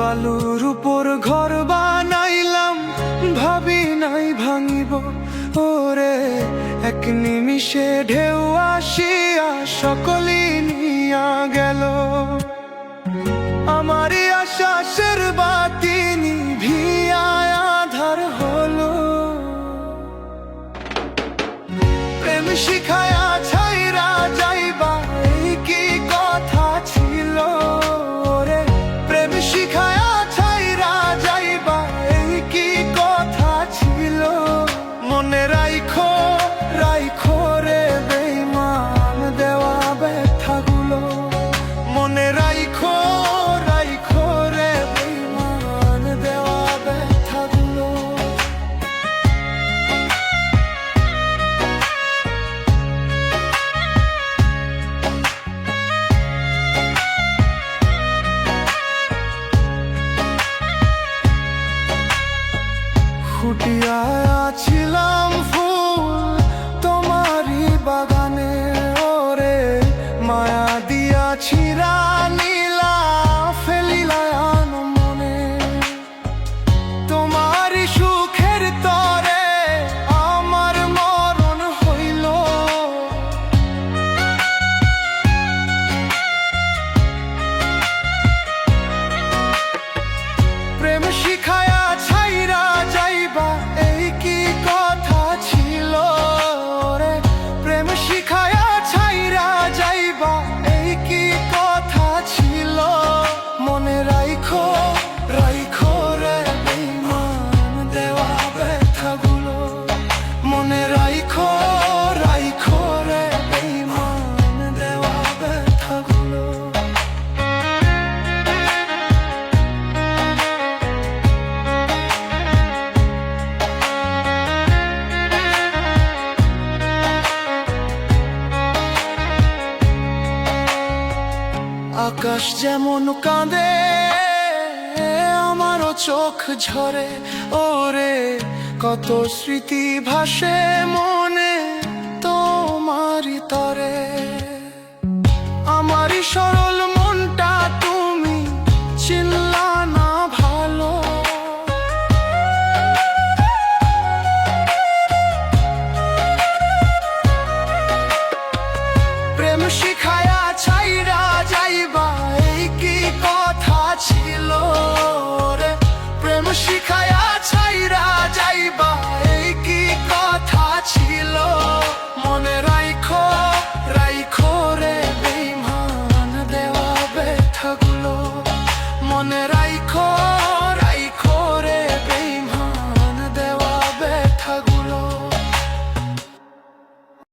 বালুর উপর ঘর বানাইলাম, ভাবি নাই ভাঙিব। ওরে, এক নিমিষে ঢেউ আসিয়া সকলি নিয়া গেল। আমারই ছিলাম আকাশ যেমন কাঁদে আমারও চোখ ঝরে। ওরে কত স্মৃতি ভাসে মন